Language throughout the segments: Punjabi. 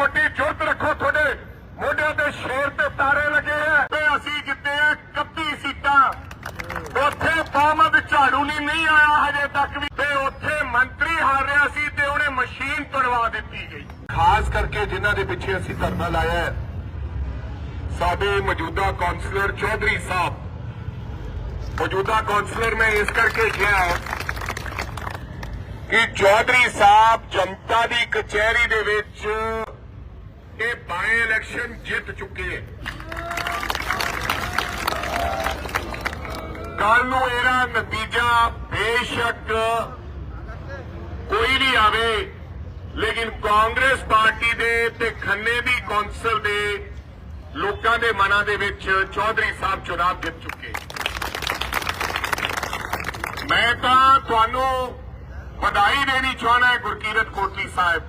ਮੋਟੀ ਜੁਰਤ ਰੱਖੋ ਤੁਹਾਡੇ। ਮੋਢਿਆਂ ਤੇ ਸ਼ੇਰ ਤੇ ਤਾਰੇ ਲੱਗੇ ਆ ਤੇ ਅਸੀਂ ਜਿੱਤੇ ਆ 31 ਸੀਟਾਂ। ਉੱਥੇ ਬਾਮਦ ਝਾੜੂ ਨਹੀਂ ਨਹੀਂ ਆਇਆ ਹਜੇ ਤੱਕ ਵੀ। ਤੇ ਉੱਥੇ ਮੰਤਰੀ ਹਾਰ ਰਿਹਾ ਸੀ ਤੇ ਉਹਨੇ ਮਸ਼ੀਨ ਤੁੜਵਾ ਦਿੱਤੀ ਗਈ। ਖਾਸ ਕਰਕੇ ਜਿਨ੍ਹਾਂ ਦੇ ਪਿੱਛੇ ਅਸੀਂ ਧਰਨਾ ਲਾਇਆ ਹੈ। ਸਾਡੇ ਮੌਜੂਦਾ ਕਾਉਂਸਲਰ ਚੌਧਰੀ ਸਾਹਿਬ। ਮੌਜੂਦਾ ਕਾਉਂਸਲਰ ਮੈਂ ਇਸ ਕਰਕੇ ਕਿਹਾ ਕਿ ਚੌਧਰੀ ਸਾਹਿਬ ਜਨਤਾ ਦੀ ਕਚਹਿਰੀ ਦੇ ਵਿੱਚ ਇਹ ਬਾਈ ਇਲੈਕਸ਼ਨ ਜਿੱਤ ਚੁੱਕੇ ਕੱਲ ਨੂੰ ਇਹਦਾ ਨਤੀਜਾ ਬੇਸ਼ੱਕ ਕੋਈ ਵੀ ਆਵੇ, ਲੇਕਿਨ ਕਾਂਗਰਸ ਪਾਰਟੀ ਦੇ ਤੇ ਖੰਨੇ ਦੀ ਕੌਂਸਲ ਦੇ ਲੋਕਾਂ ਦੇ ਮਨਾਂ ਦੇ ਵਿੱਚ ਚੌਧਰੀ ਸਾਹਿਬ ਚੁਣਾਵ ਜਿੱਤ ਚੁੱਕੇ ਮੈਂ ਤਾਂ ਤੁਹਾਨੂੰ ਵਧਾਈ ਦੇਣੀ ਚਾਹਣਾ ਗੁਰਕੀਰਤ ਕੋਟਲੀ ਸਾਹਿਬ।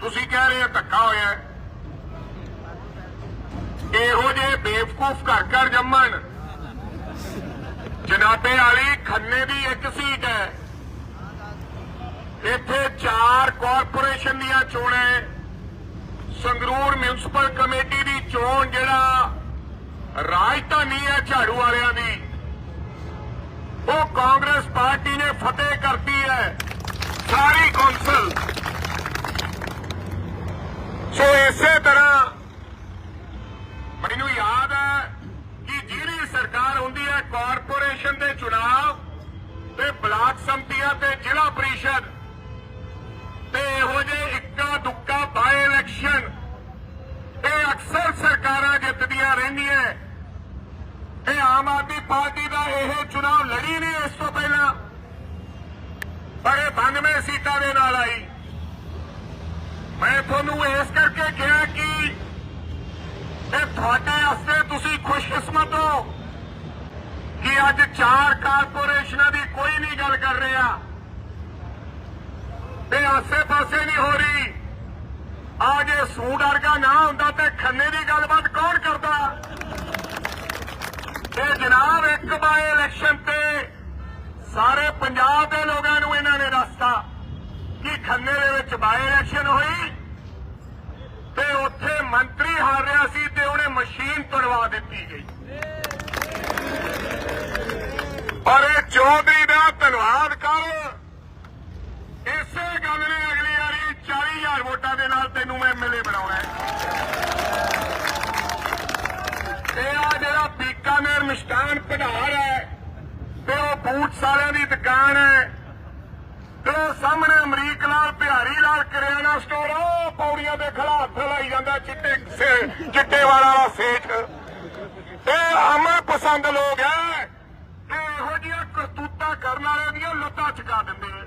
ਤੁਸੀਂ ਕਹਿ ਰਹੇ ਹੋ ਧੱਕਾ ਹੋਇਆ ਇਹੋ ਜੇ ਬੇਵਕੂਫ ਘਰ ਘਰ ਜੰਮਣ। ਜਨਾਬੇ ਵਾਲੀ ਖੰਨੇ ਦੀ ਇੱਕ ਸੀਟ ਹੈ। ਇੱਥੇ ਚਾਰ ਕਾਰਪੋਰੇਸ਼ਨ ਦੀਆਂ ਚੋਣਾਂ ਸੰਗਰੂਰ ਮਿਊਨਿਸਪਲ ਕਮੇਟੀ ਦੀ ਚੋਣ ਜਿਹੜਾ ਰਾਜਧਾਨੀ ਹੈ ਝਾੜੂ ਵਾਲਿਆਂ ਦੀ। ਉਹ ਕਾਂਗਰਸ ਪਾਰਟੀ ਨੇ ਫਤਿਹ ਕਰਤੀ ਹੈ। ਸਾਰੀ ਕੌਂਸਲ। ਸੋ ਇਸੇ ਤਰ੍ਹਾਂ ਇਸ ਤੋਂ ਪਹਿਲਾਂ ਪਰ ਇਹ 92 ਸੀਟਾਂ ਦੇ ਨਾਲ ਆਈ। ਮੈਂ ਤੁਹਾਨੂੰ ਇਸ ਕਰਕੇ ਕਿਹਾ ਕਿ ਇਹ ਤੁਹਾਡੇ ਵਾਸਤੇ ਤੁਸੀਂ ਖੁਸ਼ਕਿਸਮਤ ਹੋ ਕਿ ਅੱਜ ਚਾਰ ਕਾਰਪੋਰੇਸ਼ਨਾਂ ਦੀ ਕੋਈ ਨਹੀਂ ਗੱਲ ਕਰ ਰਿਹਾ। ਤੇ ਆਸੇ-ਪਾਸੇ ਨਹੀਂ ਹੋ ਰਹੀ। ਆ ਜੇ ਸੂਡ ਵਰਗਾ ਨਾ ਹੁੰਦਾ ਤੇ ਖੰਨੇ ਦੀ ਗੱਲਬਾਤ ਕੌਣ ਕਰਦਾ? ਇਹ ਜਨਾਬ, ਇੱਕ ਬਾਏ ਇਲੈਕਸ਼ਨ ਤੇ ਸਾਰੇ ਪੰਜਾਬ ਦੇ ਲੋਕਾਂ ਨੂੰ ਇਹਨਾਂ ਨੇ ਦੱਸਤਾ ਕਿ ਖੰਨੇ ਦੇ ਵਿੱਚ ਬਾਏ ਇਲੈਕਸ਼ਨ ਹੋਈ ਤੇ ਉੱਥੇ ਮੰਤਰੀ ਹਾਰ ਰਿਹਾ ਸੀ ਤੇ ਉਹਨੇ ਮਸ਼ੀਨ ਤੁੜਵਾ ਦਿੱਤੀ ਗਈ। ਪਰ ਇਹ ਚੌਧਰੀ ਦਾ ਧੰਨਵਾਦ ਕਰ। ਇਸੇ ਗੱਲ ਨੇ ਅਗਲੀ ਵਾਰੀ 40000 ਵੋਟਾਂ ਦੇ ਨਾਲ ਤੈਨੂੰ ਮੈਂ ਐਮਐਲਏ ਬਣਾਉਣਾ ਹੈ। ਤੇ ਆ ਜਿਹੜਾ ਬੀਕਾਨੇਰ ਮਿਸ਼ਟਾਨ ਭੰਡਾਰ ਹੈ। ਬੂਟ ਸਾਲਿਆਂ ਦੀ ਦੁਕਾਨ ਹੈ। ਤੇ ਉਹ ਸਾਹਮਣੇ ਅਮਰੀਕ ਲਾਲ ਬਿਹਾਰੀ ਲਾਲ ਕਰਿਆਨਾ ਸਟੋਰ ਉਹ ਪੌੜੀਆਂ ਦੇ ਖੜਾ ਹੱਥ ਲਾਈ ਜਾਂਦਾ ਚਿੱਟੇ ਚਿੱਟੇ ਵਾਲਾ ਵਾਲਾ ਸੇਠ। ਇਹ ਅਮਰ ਪਸੰਦ ਲੋਕ ਹੈ ਇਹ ਇਹੋ ਜਿਹੀਆਂ ਕਰਤੂਤਾਂ ਕਰਨ ਵਾਲਿਆਂ ਦੀਆਂ ਲੁੱਟਾਂ ਚੁਕਾ ਦਿੰਦੇ ਆ।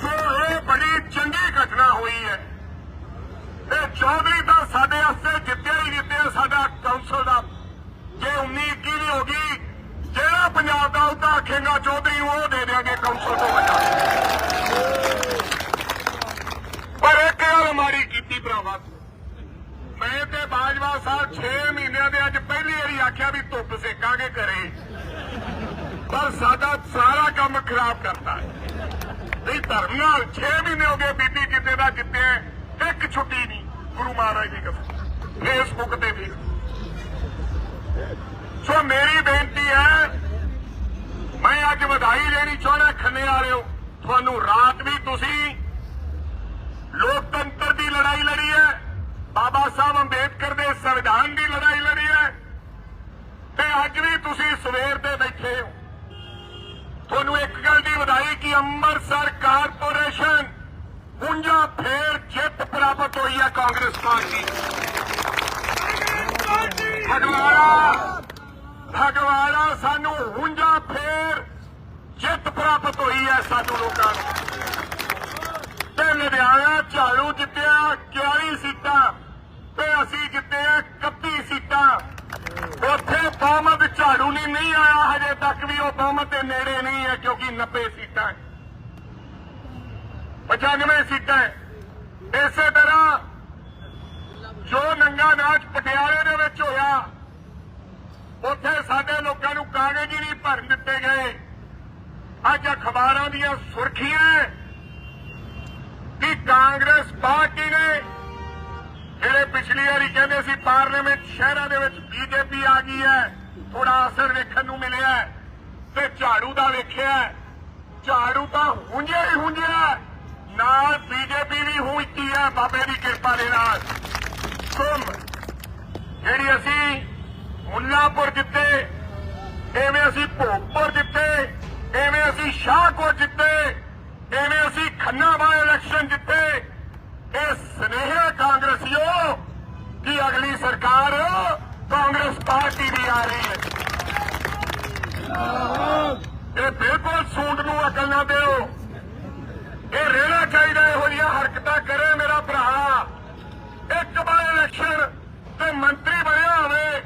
ਸੋ ਇਹ ਬੜੀ ਚੰਗੀ ਘਟਨਾ ਹੋਈ ਹੈ। ਇਹ ਚੌਧਰੀ ਤਾਂ ਸਾਡੇ ਵਾਸਤੇ ਜਿੱਤਿਆ ਹੀ ਜਿੱਤਿਆ ਸਾਡਾ ਕੌਂਸਲ ਦਾ ਜੇ 19 21 ਦੀ ਹੋ ਗਈ ਜਿਹੜਾ ਪੰਜਾਬ ਦਾ ਉਹਦਾ ਆਖੇਗਾ ਚੌਧਰੀ ਉਹ ਦੇ ਦੇਾਂਗੇ ਕੌਂਸਲ ਤੋਂ ਵੱਡਾ। ਪਰ ਇੱਕ ਗੱਲ ਮਾੜੀ ਕੀਤੀ ਭਰਾਵਾ। ਮੈਂ ਤੇ ਬਾਜਵਾ ਸਾਹਿਬ 6 ਮਹੀਨਿਆਂ ਦੇ ਅੱਜ ਪਹਿਲੀ ਵਾਰੀ ਆਖਿਆ ਵੀ ਧੁੱਪ ਸੇਕਾਂਗੇ ਘਰੇ। ਪਰ ਸਾਡਾ ਸਾਰਾ ਕੰਮ ਖਰਾਬ ਕਰਤਾ। ਨਹੀਂ ਧਰਮ ਨਾਲ 6 ਮਹੀਨੇ ਹੋ ਗਏ ਬੀਬੀ ਜਿੱਤੇ ਦਾ ਜਿੱਤਿਆ ਇੱਕ ਛੁੱਟੀ ਨਹੀਂ, ਗੁਰੂ ਮਹਾਰਾਜ ਦੀ ਕਸਮ। ਫੇਸਬੁੱਕ ਤੇ ਵੀ। ਸੋ ਮੇਰੀ ਬੇਨਤੀ ਹੈ ਮੈਂ ਅੱਜ ਵਧਾਈ ਦੇਣੀ ਚਾਹਣਾ ਖੰਨੇ ਵਾਲਿਓ ਤੁਹਾਨੂੰ ਰਾਤ ਵੀ ਤੁਸੀਂ ਲੋਕਤੰਤਰ ਦੀ ਲੜਾਈ ਲੜੀ ਹੈ ਬਾਬਾ ਸਾਹਿਬ ਅੰਬੇਦਕਰ ਦੇ ਸੰਵਿਧਾਨ ਦੀ ਲੜਾਈ ਲੜੀ ਹੈ ਤੇ ਅੱਜ ਵੀ ਤੁਸੀਂ ਸਵੇਰ ਦੇ ਬੈਠੇ ਹੋ। ਤੁਹਾਨੂੰ ਇੱਕ ਗੱਲ ਦੀ ਵਧਾਈ ਕਿ ਅੰਮ੍ਰਿਤਸਰ ਕਾਰਪੋਰੇਸ਼ਨ ਹੁੰਜਾ ਫੇਰ ਜਿੱਤ ਪ੍ਰਾਪਤ ਹੋਈ ਹੈ ਕਾਂਗਰਸ ਪਾਰਟੀ ਭਗਵਾੜਾ ਭਗਵਾੜਾ ਸਾਨੂੰ ਹੁੰਜਾ ਫੇਰ ਜਿੱਤ ਪ੍ਰਾਪਤ ਹੋਈ ਹੈ ਸਾਨੂੰ ਲੋਕਾਂ ਨੂੰ। ਤੇ ਲੁਧਿਆਣਾ ਝਾੜੂ ਜਿੱਤਿਆ 41 ਸੀਟਾਂ ਤੇ ਅਸੀਂ ਜਿੱਤੇ ਆ 31 ਸੀਟਾਂ। ਉੱਥੇ ਬਹੁਮਤ ਝਾੜੂ ਨਹੀਂ ਨਹੀਂ ਆਇਆ ਹਜੇ ਤੱਕ ਵੀ, ਉਹ ਬਹੁਮਤ ਦੇ ਨੇੜੇ ਨਹੀਂ ਹੈ ਕਿਉਂਕਿ 90 ਸੀਟਾਂ ਹੈ। 95 ਸੀਟਾਂ ਇਸੇ ਤਰ੍ਹਾਂ ਜੋ ਨੰਗਾ ਨਾਚ ਪਟਿਆਲੇ ਦੇ ਵਿੱਚ ਹੋਇਆ ਉੱਥੇ ਸਾਡੇ ਲੋਕਾਂ ਨੂੰ ਕਾਗਜ਼ ਹੀ ਨਹੀਂ ਭਰਨ ਦਿੱਤੇ ਗਏ। ਅੱਜ ਅਖਬਾਰਾਂ ਦੀਆਂ ਸੁਰਖੀਆਂ ਕਿ ਕਾਂਗਰਸ ਪਾਰਟੀ ਨੇ, ਜਿਹੜੇ ਪਿਛਲੀ ਵਾਰੀ ਕਹਿੰਦੇ ਸੀ ਪਾਰਲੀਮੈਂਟ ਸ਼ਹਿਰਾਂ ਦੇ ਵਿੱਚ ਬੀਜੇਪੀ ਆ ਗਈ ਹੈ ਥੋੜਾ ਅਸਰ ਵੇਖਣ ਨੂੰ ਮਿਲਿਆ ਤੇ ਝਾੜੂ ਦਾ ਵੇਖਿਆ ਝਾੜੂ ਤਾਂ ਹੁੰਝਿਆ ਹੀ ਹੁੰਝਿਆ ਨਾਲ ਬੀਜੇਪੀ ਵੀ ਹੁੰਝੀ ਹੈ, ਬਾਬੇ ਦੀ ਕਿਰਪਾ ਦੇ ਨਾਲ। ਤੁਮ ਜਿਹੜੀ ਅਸੀਂ ਮੁੱਲਾਪੁਰ ਜਿੱਤੇ ਐਵੇਂ ਅਸੀਂ ਭੋਗਪੁਰ ਜਿੱਤੇ ਐਵੇਂ ਅਸੀਂ ਸ਼ਾਹਕੋਟ ਜਿੱਤੇ ਐਵੇਂ ਅਸੀਂ ਖੰਨਾ ਇਲੈਕਸ਼ਨ ਜਿੱਤੇ। ਇਹ ਸਨੇਹਾ ਕਾਂਗਰਸੀਓ ਕਿ ਅਗਲੀ ਸਰਕਾਰ ਕਾਂਗਰਸ ਪਾਰਟੀ ਦੀ ਆ ਰਹੀ ਹੈ। ਇਹ ਬਿਲਕੁਲ ਸੂਟ ਨੂੰ ਅਕਲ ਨਾ ਦਿਓ ਇਹ ਰਹਿਣਾ ਚਾਹੀਦਾ ਇਹੋ ਜਿਹੀਆਂ ਹਰਕਤਾਂ ਕਰੇ ਮੇਰਾ ਭਰਾ ਇੱਕ ਵਾਰ ਇਲੈਕਸ਼ਨ ਤੇ ਮੰਤਰੀ ਬਣਿਆ ਹੋਵੇ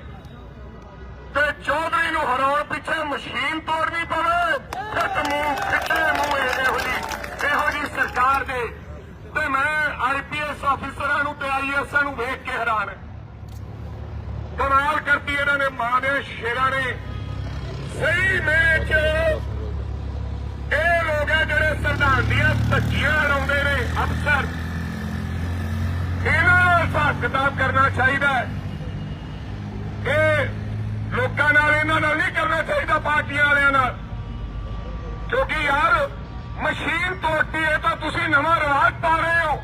ਤੇ ਚੌਧਰੀ ਨੂੰ ਹਰਾਉਣ ਪਿੱਛੇ ਮਸ਼ੀਨ ਤੋੜਨੀ ਪਵੇ ਫਿੱਟ ਮੂੰਹ ਫਿੱਟੇ ਮੂੰਹ ਇਹੋ ਜੀ। ਇਹੋ ਜੀ ਸਰਕਾਰ ਦੇ। ਤੇ ਮੈਂ ਆਈਪੀਐਸ ਆਫੀਸਰਾਂ ਨੂੰ ਤੇ ਆਈਐਸਾਂ ਨੂੰ ਵੇਖ ਕੇ ਹੈਰਾਨ। ਕਮਾਲ ਕਰਤੀ ਇਹਨਾਂ ਨੇ, ਮਾਂ ਦੇ ਸ਼ੇਰਾਂ ਨੇ। ਸਹੀ ਮੈਚ ਇਹ ਲੋਕ ਆ ਜਿਹੜੇ ਸੰਵਿਧਾਨ ਦੀਆਂ ਧੱਜੀਆਂ ਲਾਉਂਦੇ ਨੇ, ਅਫਸਰ। ਇਹਨਾਂ ਨਾਲ ਹਿਸਾਬ ਕਿਤਾਬ ਕਰਨਾ ਚਾਹੀਦਾ ਹੈ ਇਹ ਲੋਕਾਂ ਨਾਲ ਇਹਨਾਂ ਨਾਲ ਨਹੀਂ ਕਰਨਾ ਚਾਹੀਦਾ ਪਾਰਟੀਆਂ ਵਾਲਿਆਂ ਨਾਲ। ਕਿਉਂਕਿ ਯਾਰ, ਮਸ਼ੀਨ ਤੋੜਤੀ ਹੈ ਤਾਂ ਤੁਸੀਂ ਨਵਾਂ ਰਿਵਾਜ ਪਾ ਰਹੇ ਹੋ।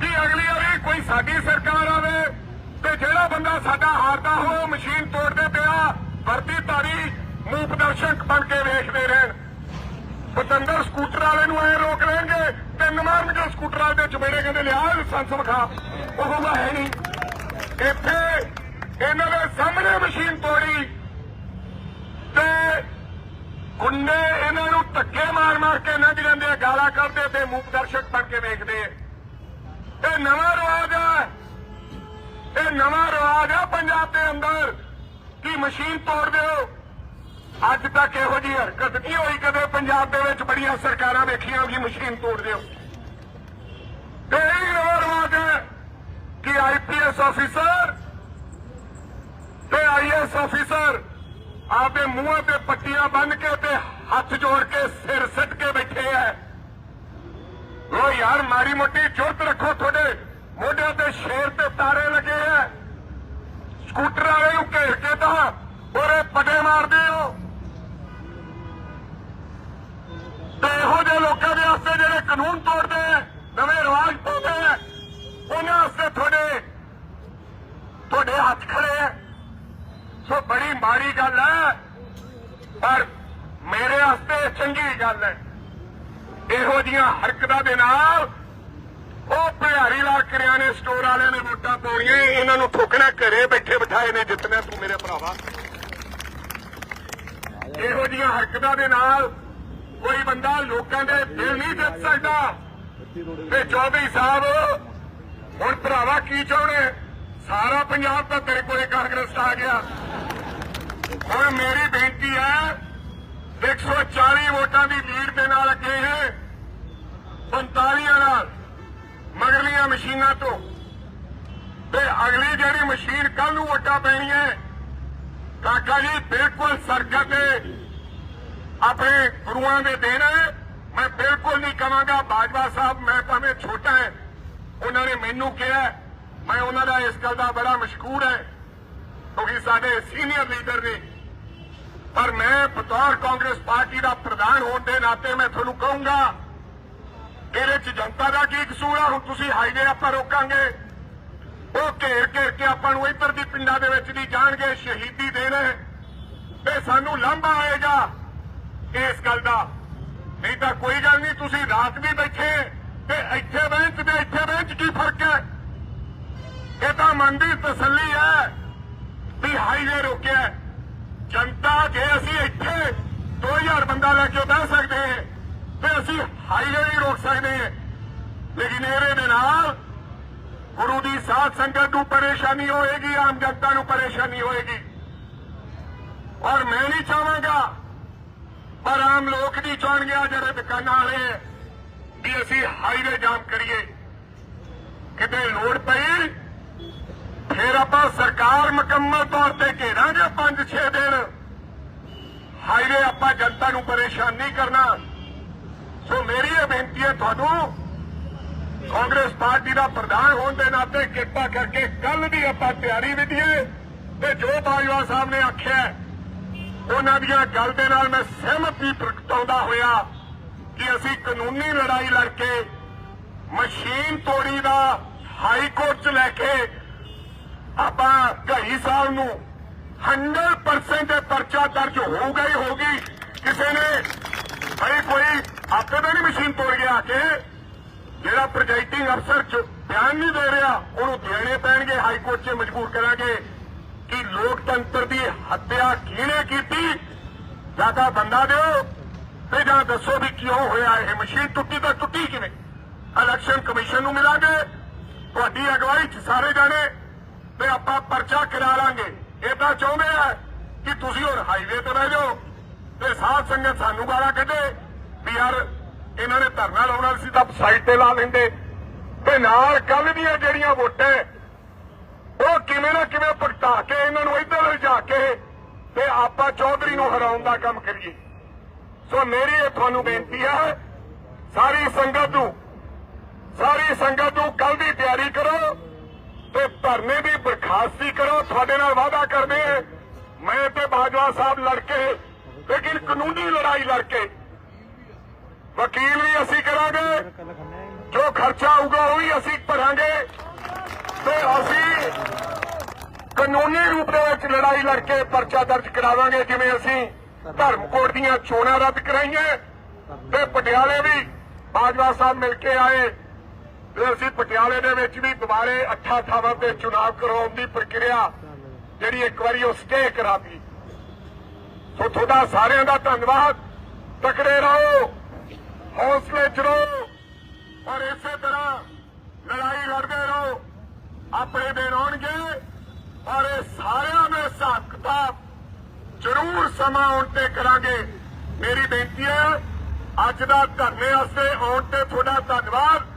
ਕਿ ਅਗਲੀ ਵਾਰੀ ਕੋਈ ਸਾਡੀ ਸਰਕਾਰ ਆਵੇ ਤੇ ਜਿਹੜਾ ਬੰਦਾ ਸਾਡਾ ਹਾਰਦਾ ਹੋ ਮਸ਼ੀਨ ਤੋੜਦੇ ਪਿਆ, ਵਰਦੀ ਧਾਰੀ ਮੂਕ ਦਰਸ਼ਕ ਬਣ ਕੇ ਵੇਖਦੇ ਰਹਿਣ। ਪਤੰਦਰ ਸਕੂਟਰ ਵਾਲੇ ਨੂੰ ਐ ਰੋਕ ਲੈਣਗੇ, ਤਿੰਨ ਮਾਰਨਗੇ ਸਕੂਟਰ ਵਾਲੇ ਦੇ ਚਬੇੜੇ ਕਹਿੰਦੇ, ਲਿਆ ਲਾਇਸੈਂਸ ਵਿਖਾ। ਉਹ ਮੈਂ ਹੈ ਨਹੀਂ। ਇੱਥੇ ਇਹਨਾਂ ਦੇ ਸਾਹਮਣੇ ਮਸ਼ੀਨ ਤੋੜੀ ਤੇ ਗੁੰਡੇ ਇਹਨਾਂ ਨੂੰ ਧੱਕੇ ਮਾਰ ਮਾਰ ਕੇ ਨੱਜ ਜਾਂਦੇ ਗਾਲਾਂ ਕੱਢਦੇ ਤੇ ਮੂਕ ਦਰਸ਼ਕ ਬਣ ਕੇ ਵੇਖਦੇ ਇਹ ਨਵਾਂ ਰਿਵਾਜ ਹੈ ਇਹ ਨਵਾਂ ਰਿਵਾਜ ਆ ਪੰਜਾਬ ਦੇ ਅੰਦਰ। ਕਿ ਮਸ਼ੀਨ ਤੋੜ ਦਿਓ ਅੱਜ ਤੱਕ ਇਹੋ ਜਿਹੀ ਹਰਕਤ ਨਹੀਂ ਹੋਈ ਕਦੇ ਪੰਜਾਬ ਦੇ ਵਿੱਚ ਬੜੀਆਂ ਸਰਕਾਰਾਂ ਵੇਖੀਆਂ ਕਿ ਮਸ਼ੀਨ ਤੋੜ ਦਿਓ ਤੇ ਇਹ ਨਵਾਂ ਹੈ ਕਿ ਆਈਪੀਐਸ ਆਫੀਸਰ ਆਪਦੇ ਮੂੰਹਾਂ ਤੇ ਪੱਟੀਆਂ ਬੰਨ ਕੇ ਤੇ ਹੱਥ ਜੋੜ ਕੇ ਸਿਰ ਸਿੱਟ ਕੇ ਬੈਠੇ ਐ। ਉਹ ਯਾਰ ਮਾਰੀ ਮੋਟੀ ਚੁਰਤ ਰੱਖੋ ਤੁਹਾਡੇ। ਮੋਢਿਆਂ ਤੇ ਸ਼ੇਰ ਤੇ ਤਾਰੇ ਲੱਗੇ ਐ। ਸਕੂਟਰ ਵਾਲੇ ਨੂੰ ਘੇਰ ਕੇ ਤਾਂ ਉਹਰੇ ਪਟੇ ਮਾਰਦੇ ਹੋ। ਤੇ ਇਹੋ ਜਿਹੇ ਲੋਕਾਂ ਦੇ ਵਾਸਤੇ ਜਿਹੜੇ ਕਾਨੂੰਨ ਤੋੜਦੇ ਐ, ਨਵੇਂ ਰਿਵਾਜ ਪਾਉਂਦੇ ਐ, ਉਹਨਾਂ ਵਾਸਤੇ ਤੁਹਾਡੇ ਤੁਹਾਡੇ ਹੱਥ ਖੜੇ ਐ। ਸੋ ਬੜੀ ਮਾੜੀ ਗੱਲ ਹੈ ਪਰ ਮੇਰੇ ਵਾਸਤੇ ਚੰਗੀ ਗੱਲ ਹੈ। ਇਹੋ ਜੀਆਂ ਹਰਕਤਾਂ ਦੇ ਨਾਲ ਉਹ ਭਿਆਰੀ ਲਾਲ ਕਰਿਆਨੇ ਸਟੋਰ ਵਾਲਿਆਂ ਨੇ ਵੋਟਾਂ ਪਾਉਣੀਆਂ, ਇਹਨਾਂ ਨੂੰ ਠੋਕਣਾ ਘਰੇ ਬੈਠੇ ਬਿਠਾਏ ਨੇ, ਜਿੱਤਣਾ ਤੂੰ ਮੇਰੇ ਭਰਾਵਾ। ਇਹੋ ਜੀਆਂ ਹਰਕਤਾਂ ਦੇ ਨਾਲ ਕੋਈ ਬੰਦਾ ਲੋਕਾਂ ਦੇ ਦਿਲ ਨਹੀਂ ਜਿੱਤ ਸਕਦਾ। ਤੇ ਚੌਧਰੀ ਸਾਹਿਬ, ਹੁਣ ਭਰਾਵਾ ਕੀ ਚਾਹੁੰਦੇ? ਸਾਰਾ ਪੰਜਾਬ ਤਾਂ ਤੇਰੇ ਕੋਲੇ ਕਾਂਗਰਸ ਆ ਗਿਆ। ਹੁਣ ਮੇਰੀ ਬੇਨਤੀ ਹੈ 140 ਵੋਟਾਂ ਦੀ ਲੀਡ ਦੇ ਨਾਲ ਅੱਗੇ ਹੈ 45 ਨਾਲ ਮਗਰਲੀਆਂ ਮਸ਼ੀਨਾਂ ਤੋਂ ਤੇ ਅਗਲੀ ਜਿਹੜੀ ਮਸ਼ੀਨ ਕੱਲ ਨੂੰ ਵੋਟਾਂ ਪੈਣੀ ਪੈਣੀਆਂ ਕਾਕਾ ਜੀ ਬਿਲਕੁਲ ਸਰਕਤ ਤੇ ਆਪਣੇ ਗੁਰੂਆਂ ਦੇ ਦੇਣ ਹੈ, ਮੈਂ ਬਿਲਕੁਲ ਨਹੀਂ ਕਹਾਂਗਾ ਬਾਜਵਾ ਸਾਹਿਬ, ਮੈਂ ਭਾਵੇਂ ਛੋਟਾ ਹੈ, ਉਹਨਾਂ ਨੇ ਮੈਨੂੰ ਕਿਹਾ, ਮੈਂ ਉਹਨਾਂ ਦਾ ਇਸ ਗੱਲ ਦਾ ਬੜਾ ਮਸ਼ਕੂਰ ਹੈ। ਕਿਉਂਕਿ ਸਾਡੇ ਸੀਨੀਅਰ ਲੀਡਰ ਨੇ। ਪਰ ਮੈਂ ਬਤੌਰ ਕਾਂਗਰਸ ਪਾਰਟੀ ਦਾ ਪ੍ਰਧਾਨ ਹੋਣ ਦੇ ਨਾਤੇ ਮੈਂ ਤੁਹਾਨੂੰ ਕਹੂੰਗਾ, ਇਹਦੇ ਚ ਜਨਤਾ ਦਾ ਕੀ ਕਸੂਰ ਆ? ਹੁਣ ਤੁਸੀਂ ਹਾਈਵੇ ਆਪਾਂ ਰੋਕਾਂਗੇ। ਉਹ ਘੇਰ ਘੇਰ ਕੇ ਆਪਾਂ ਨੂੰ ਇੱਧਰ ਦੀ ਪਿੰਡਾਂ ਦੇ ਵਿੱਚ ਦੀ ਜਾਣਗੇ, ਸ਼ਹੀਦੀ ਦੇਣਾ। ਤੇ ਸਾਨੂੰ ਲਾਂਭਾ ਆਏਗਾ ਇਸ ਗੱਲ ਦਾ। ਨਹੀਂ ਤਾਂ ਕੋਈ ਗੱਲ ਨਹੀਂ, ਤੁਸੀਂ ਰਾਤ ਵੀ ਬੈਠੇ ਤੇ ਇੱਥੇ ਬੈਂਚ ਤੇ ਇੱਥੇ ਬੈਂਚ ਕੀ ਫ਼ਰਕ ਹੈ? ਇਹ ਤਾਂ ਮਨ ਦੀ ਤਸੱਲੀ ਹੈ। ਵੀ ਹਾਈਵੇ ਰੋਕਿਆ। ਜਨਤਾ ਜੇ ਅਸੀਂ ਇੱਥੇ 2000 ਬੰਦਾ ਲੈ ਕੇ ਬਹਿ ਸਕਦੇ ਹਾਂ ਤੇ ਅਸੀਂ ਹਾਈਵੇ ਵੀ ਰੋਕ ਸਕਦੇ ਹਾਂ। ਲੇਕਿਨ ਇਹਦੇ ਦੇ ਨਾਲ ਗੁਰੂ ਦੀ ਸਾਧ ਸੰਗਤ ਨੂੰ ਪਰੇਸ਼ਾਨੀ ਹੋਏਗੀ ਆਮ ਜਨਤਾ ਨੂੰ ਪਰੇਸ਼ਾਨੀ ਹੋਏਗੀ। ਔਰ ਮੈਂ ਨਹੀਂ ਚਾਹਾਂਗਾ ਪਰ ਆਮ ਲੋਕ ਨਹੀਂ ਚਾਹਣਗੇ ਜਿਹੜੇ ਦੁਕਾਨਾਂ ਵਾਲੇ ਹੈ, ਵੀ ਅਸੀਂ ਹਾਈਵੇ ਜਾਮ ਕਰੀਏ। ਕਿਤੇ ਲੋੜ ਪਈ ਫਿਰ ਆਪਾਂ ਸਰਕਾਰ ਮੁਕੰਮਲ ਤੌਰ ਤੇ ਘੇਰਾਂਗੇ 5-6 ਦਿਨ। ਹਾਈਵੇ ਆਪਾਂ ਜਨਤਾ ਨੂੰ ਪਰੇਸ਼ਾਨ ਨਹੀਂ ਕਰਨਾ। ਸੋ ਮੇਰੀ ਇਹ ਬੇਨਤੀ ਹੈ ਤੁਹਾਨੂੰ ਕਾਂਗਰਸ ਪਾਰਟੀ ਦਾ ਪ੍ਰਧਾਨ ਹੋਣ ਦੇ ਨਾਤੇ ਕਿਰਪਾ ਕਰਕੇ ਕੱਲ ਦੀ ਆਪਾਂ ਤਿਆਰੀ ਵਿਧੀਏ ਤੇ ਜੋ ਬਾਜਵਾ ਸਾਹਿਬ ਨੇ ਆਖਿਆ ਹੈ, ਉਹਨਾਂ ਦੀਆਂ ਗੱਲ ਦੇ ਨਾਲ ਮੈਂ ਸਹਿਮਤੀ ਪ੍ਰਗਟਾਉਂਦਾ ਹੋਇਆ ਕਿ ਅਸੀਂ ਕਾਨੂੰਨੀ ਲੜਾਈ ਲੜ ਕੇ ਮਸ਼ੀਨ ਤੋੜੀ ਦਾ ਹਾਈ ਕੋਰਟ 'ਚ ਲੈ ਕੇ ਆਪਾਂ ਘਈ ਸਾਹਿਬ ਨੂੰ 100% ਇਹ ਪਰਚਾ ਦਰਜ ਹੋਊਗਾ ਹੀ ਹੋਊਗੀ ਕਿਸੇ ਨੇ ਭਾਈ ਕੋਈ ਆਪੇ ਤਾਂ ਨਹੀਂ ਮਸ਼ੀਨ ਤੋੜ ਗਿਆ ਕਿ ਜਿਹੜਾ ਪ੍ਰੋਜੈਕਟਿੰਗ ਅਫਸਰ ਚ ਬਿਆਨ ਨਹੀਂ ਦੇ ਰਿਹਾ, ਉਹਨੂੰ ਦੇਣੇ ਪੈਣਗੇ ਹਾਈ ਕੋਰਟ 'ਚ ਮਜਬੂਰ ਕਰਾਂਗੇ ਕਿ ਲੋਕਤੰਤਰ ਦੀ ਹੱਤਿਆ ਕਿਹਨੇ ਕੀਤੀ? ਜਾਂ ਤਾਂ ਬੰਦਾ ਦਿਓ। ਤੇ ਜਾਂ ਦੱਸੋ ਵੀ ਕਿਉਂ ਹੋਇਆ ਇਹ ਮਸ਼ੀਨ ਟੁੱਟੀ ਤਾਂ ਟੁੱਟੀ ਕਿਵੇਂ? ਇਲੈਕਸ਼ਨ ਕਮਿਸ਼ਨ ਨੂੰ ਮਿਲਾਂਗੇ। ਤੁਹਾਡੀ ਅਗਵਾਈ 'ਚ ਸਾਰੇ ਜਾਣੇ ਤੇ ਆਪਾਂ ਪਰਚਾ ਕਰਾ ਲਾਂਗੇ। ਇਹ ਤਾਂ ਚਾਹੁੰਦੇ ਆ ਕਿ ਤੁਸੀਂ ਹੁਣ ਹਾਈਵੇ ਤੇ ਬਹਿ ਜਾਓ ਤੇ ਸਾਧ ਸੰਗਤ ਸਾਨੂੰ ਗਾਲਾਂ ਕੱਢੇ ਵੀ ਯਾਰ ਇਹਨਾਂ ਨੇ ਧਰਨਾ ਲਾਉਣਾ ਸੀ ਤਾਂ ਸਾਈਡ ਤੇ ਲਾ ਲੈਂਦੇ। ਤੇ ਨਾਲ ਕੱਲ ਦੀਆਂ ਜਿਹੜੀਆਂ ਵੋਟਾਂ ਉਹ ਕਿਵੇਂ ਨਾ ਕਿਵੇਂ ਭਗਤਾ ਕੇ ਇਹਨਾਂ ਨੂੰ ਇੱਧਰ ਲਿਜਾ ਕੇ ਤੇ ਆਪਾਂ ਚੌਧਰੀ ਨੂੰ ਹਰਾਉਣ ਦਾ ਕੰਮ ਕਰੀਏ। ਸੋ ਮੇਰੀ ਇਹ ਤੁਹਾਨੂੰ ਬੇਨਤੀ ਹੈ ਸਾਰੀ ਸੰਗਤ ਨੂੰ, ਸਾਰੀ ਸੰਗਤ ਨੂੰ ਕੱਲ ਦੀ ਤਿਆਰੀ ਕਰੋ। ਤੇ ਧਰਨੇ ਦੀ ਬਰਖਾਸਤੀ ਕਰੋ, ਤੁਹਾਡੇ ਨਾਲ ਵਾਅਦਾ ਕਰਦੇ ਮੈਂ ਤੇ ਬਾਜਵਾ ਸਾਹਿਬ ਲੜ ਕੇ, ਲੇਕਿਨ ਕਾਨੂੰਨੀ ਲੜਾਈ ਲੜ ਕੇ। ਵਕੀਲ ਵੀ ਅਸੀਂ ਕਰਾਂਗੇ, ਜੋ ਖਰਚਾ ਆਊਗਾ ਉਹ ਵੀ ਅਸੀਂ ਭਰਾਂਗੇ। ਤੇ ਅਸੀਂ ਕਾਨੂੰਨੀ ਰੂਪ ਦੇ ਵਿੱਚ ਲੜਾਈ ਲੜ ਕੇ ਪਰਚਾ ਦਰਜ ਕਰਾਵਾਂਗੇ, ਜਿਵੇਂ ਅਸੀਂ ਧਰਮਕੋਟ ਦੀਆਂ ਚੋਣਾਂ ਰੱਦ ਕਰਾਈਆਂ। ਤੇ ਪਟਿਆਲੇ ਵੀ ਬਾਜਵਾ ਸਾਹਿਬ ਮਿਲ ਕੇ ਆਏ। ਫਿਰ ਅਸੀਂ ਪਟਿਆਲੇ ਦੇ ਵਿੱਚ ਵੀ ਦੁਬਾਰੇ ਅੱਠਾਂ ਥਾਵਾਂ ਤੇ ਚੁਣਾਵ ਕਰਾਉਣ ਦੀ ਪ੍ਰਕਿਰਿਆ ਜਿਹੜੀ ਇੱਕ ਵਾਰੀ ਉਹ ਸਟੇ ਕਰਾਤੀ। ਸੋ ਤੁਹਾਡਾ ਸਾਰਿਆਂ ਦਾ ਧੰਨਵਾਦ। ਤਕੜੇ ਰਹੋ, ਹੌਸਲੇ ਚ ਰਹੋ ਔਰ ਇਸੇ ਤਰ੍ਹਾਂ ਲੜਾਈ ਲੜਦੇ ਰਹੋ। ਆਪਣੇ ਦਿਨ ਆਉਣਗੇ ਔਰ ਇਹ ਸਾਰਿਆਂ ਦੇ ਹਿਸਾਬ ਕਿਤਾਬ ਜ਼ਰੂਰ ਸਮਾਂ ਆਉਣ ਤੇ ਕਰਾਂਗੇ। ਮੇਰੀ ਬੇਨਤੀ ਹੈ, ਅੱਜ ਦਾ ਧਰਨੇ ਵਾਸਤੇ ਆਉਣ ਤੇ ਤੁਹਾਡਾ ਧੰਨਵਾਦ।